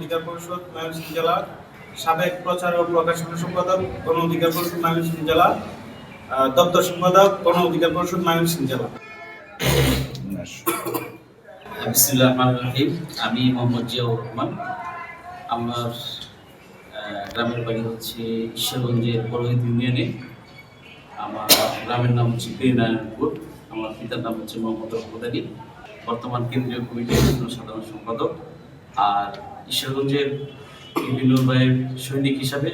অধিকার পরিষদ ময়মনসিংহ জেলা, সাবেক প্রচার ও প্রকাশনা সম্পাদক, গণ অধিকার পরিষদ ময়মনসিংহ জেলা দপ্তর সম্পাদক, গণ অধিকার পরিষদ ময়মনসিংহ জেলা। আমি মোহাম্মদ জিয়াউর রহমান। আমার গ্রামের বাড়ি হচ্ছে ঈশ্বরগঞ্জের বড়হিত ইউনিয়নে। আমার গ্রামের নাম হচ্ছে পীরনারায়ণপুর আমার পিতার নাম হচ্ছে মোহাম্মদ রহমদ আলী। বর্তমান কেন্দ্রীয় কমিটির সাধারণ সম্পাদক। আর ঈশ্বরগঞ্জের বিভিন্ন সৈনিক হিসাবে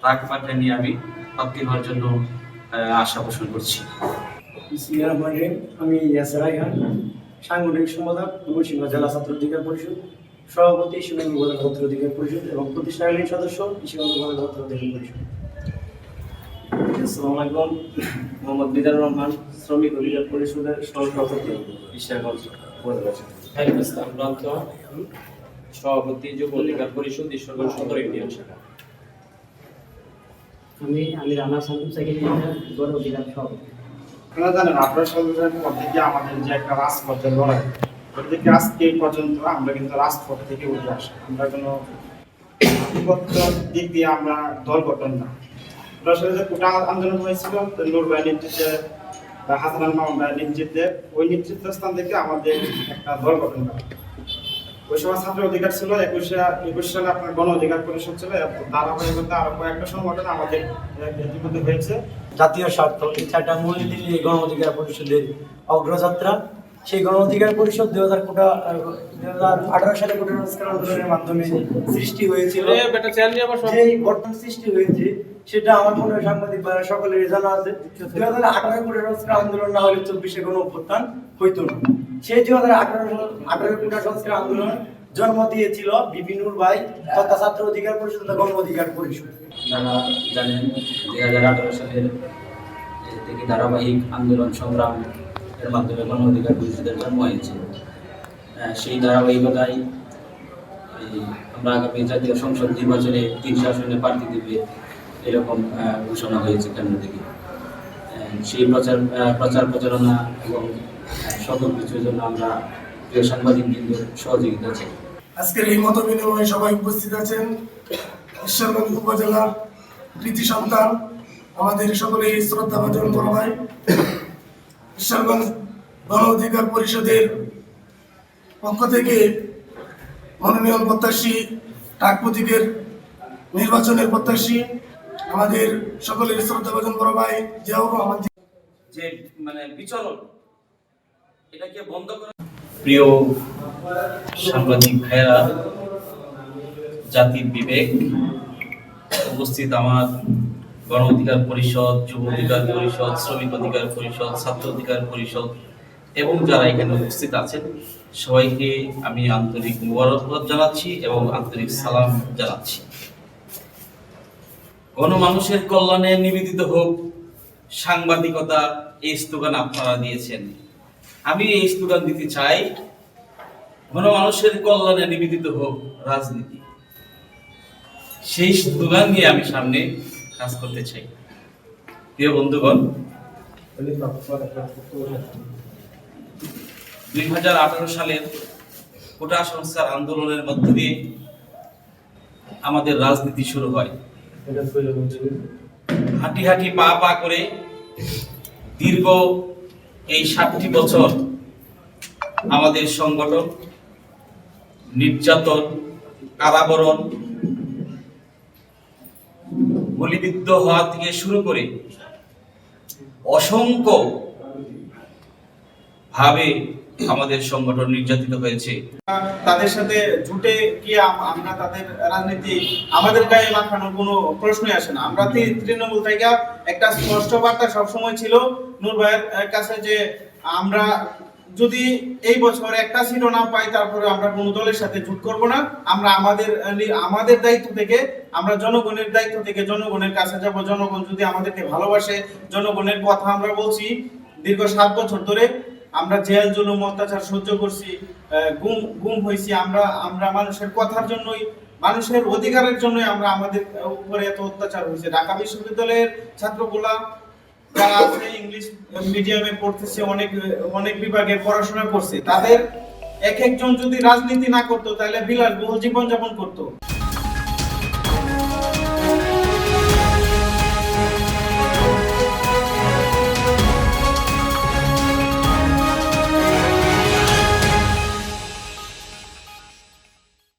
প্রাক পাঠায় নিয়ে আমি প্রাপ্তি হওয়ার জন্য আশা পোষণ করছি। আমি ইয়াসের সাংগঠনিক সম্পাদক মুন্সিগঞ্জ জেলা ছাত্র অধিকার পরিষদ সভাপতি শিবগঞ্জ উপজেলা ছাত্র অধিকার পরিষদ এবং প্রতিষ্ঠাকালীন সদস্য শিবগঞ্জ উপজেলা ছাত্র অধিকার পরিষদ। আসসালামু আলাইকুম। মোহাম্মদ বিদার রহমান শ্রমিক অধিকার পরিষদের সহসভাপতি। ঈশ্বরগঞ্জ উপজেলা ইসলাম প্রান্ত সভাপতি যুব অধিকার পরিষদ ঈশ্বরগঞ্জ সদর ইউনিয়ন শাখা আমি আমি রানা সান্দু সেকেন্ড গণ অধিকার সভাপতি। আপনারা জানেন আপনারা সরকারের পর থেকে আমাদের যে একটা রাজপথের লড়াই ওর আজকে পর্যন্ত আমরা কিন্তু রাজপথ থেকে উঠে আসি। আমরা কোনো দিক দিয়ে আমরা দল গঠন না। আসলে যে কোটা আন্দোলন হয়েছিল নূর ভাই নেতৃত্বে হাসান মামুন ভাইয়ের নেতৃত্বে ওই নেতৃত্ব স্থান থেকে আমাদের একটা দল গঠন করা। সময় ছাত্র অধিকার ছিল একুশে একুশ সালে আপনার গণ অধিকার পরিষদ ছিল ধারাবাহিকতা আরও কয়েকটা সংগঠন আমাদের ইতিমধ্যে হয়েছে। জাতীয় স্বার্থ ইচ্ছাটা মূল দিল্লি গণ অধিকার পরিষদের অগ্রযাত্রা। সেই গণ অধিকার পরিষদ দুই হাজার কোটা দুই হাজার আঠারো সালে কোটা সংস্কার আন্দোলনের মাধ্যমে সৃষ্টি হয়েছিল। যে বর্তমান সৃষ্টি হয়েছে সেটা আমার মনে হয় সাংবাদিক ভাইরা সকলেরই জানা আছে। দুই হাজার আঠারো কোটা সংস্কার আন্দোলন না হলে চব্বিশে গণ অভ্যুত্থান হইতো না। হাজার আঠারো সংস্কার আন্দোলন জন্ম দিয়েছিল বিপিনুর ভাই, তথা ছাত্র অধিকার পরিষদ অধিকার পরিষদ। জানেন দুই হাজার আঠারো সালের থেকে ধারাবাহিক আন্দোলন সংগ্রাম এর মাধ্যমে গণ অধিকার পরিষদের জন্ম হয়েছে সেই ধারাবাহিকতায় আমরা আগামী জাতীয় সংসদ নির্বাচনে তিন আসনে প্রার্থী দিবে এরকম ঘোষণা হয়েছে কেন্দ্র থেকে। সেই প্রচার প্রচার প্রচারণা এবং সকল কিছুর জন্য আমরা প্রিয় সাংবাদিক বৃন্দের সহযোগিতা চাই। আজকের এই মত বিনিময়ে সবাই উপস্থিত আছেন। ঈশ্বরগঞ্জ উপজেলার কৃতি সন্তান আমাদের সকলেই শ্রদ্ধাভাজন বড় ভাই ঈশ্বরগঞ্জ গণ অধিকার পরিষদের পক্ষ থেকে মনোনয়ন প্রত্যাশী ডাক প্রতীকের নির্বাচনের প্রত্যাশী আমাদের সকলের শ্রদ্ধাভাজন বড় ভাই জিয়াউর রহমান যে মানে বিচরণ প্রিয় সাংবাদিক ভাইয়েরা, জাতির বিবেক, উপস্থিত আমার গণ অধিকার পরিষদ, যুব অধিকার পরিষদ, শ্রমিক অধিকার পরিষদ, ছাত্র অধিকার পরিষদ, এবং যারা এখানে উপস্থিত আছেন, সবাইকে আমি আন্তরিক মুবারকবাদ জানাচ্ছি এবং আন্তরিক সালাম জানাচ্ছি। গণমানুষের কল্যাণে নিবেদিত হোক সাংবাদিকতা, এই স্লোগান আপনারা দিয়েছেন। আমি এই স্লোগান দিতে চাই, ঘন মানুষের কল্যাণে নিবেদিত হোক রাজনীতি। সেই স্লোগান নিয়ে আমি সামনে কাজ করতে চাই। প্রিয় বন্ধুগণ, দুই হাজার আঠারো সালের কোটা সংস্কার আন্দোলনের মধ্য দিয়ে আমাদের রাজনীতি শুরু হয়। হাঁটি হাঁটি পা পা করে দীর্ঘ এই সাতটি বছর আমাদের সংগঠন নির্যাতন কারাবরণ গুলিবিদ্ধ হওয়া থেকে শুরু করে অসংখ্য ভাবে আমাদের সংগঠন নির্যাতিত হয়েছে। তাদের সাথে জুটে গিয়ে আমরা তাদের রাজনীতি, আমাদের গায়ে মাখানোর কোনো প্রশ্নই আসে না। আমরা তৃণমূল থেকে একটা স্পষ্ট বার্তা সবসময় ছিল নূর ভাইয়ের কাছে যে আমরা যদি এই বছর একটা সিটও না পাই, তারপরে আমরা কোনো দলের সাথে জুট করব না। আমরা আমাদের আমাদের দায়িত্ব থেকে, আমরা জনগণের দায়িত্ব থেকে জনগণের কাছে যাব। জনগণ যদি আমাদেরকে ভালোবাসে, জনগণের কথা আমরা বলছি, দীর্ঘ সাত বছর ধরে আমরা জেল, জুলুম, অত্যাচার সহ্য করছি গুম গুম হয়েছি। আমরা আমরা মানুষের কথার জন্যই, মানুষের অধিকারের জন্যই আমরা আমাদের উপরে এত অত্যাচার হয়েছে। ঢাকা বিশ্ববিদ্যালয়ের ছাত্রগুলা যারা আছে, ইংলিশ মিডিয়ামে পড়তেছে, অনেক অনেক বিভাগে পড়াশোনা করছে, তাদের এক একজন যদি রাজনীতি না করতো, তাহলে বিলাসবহুল জীবনযাপন করতো।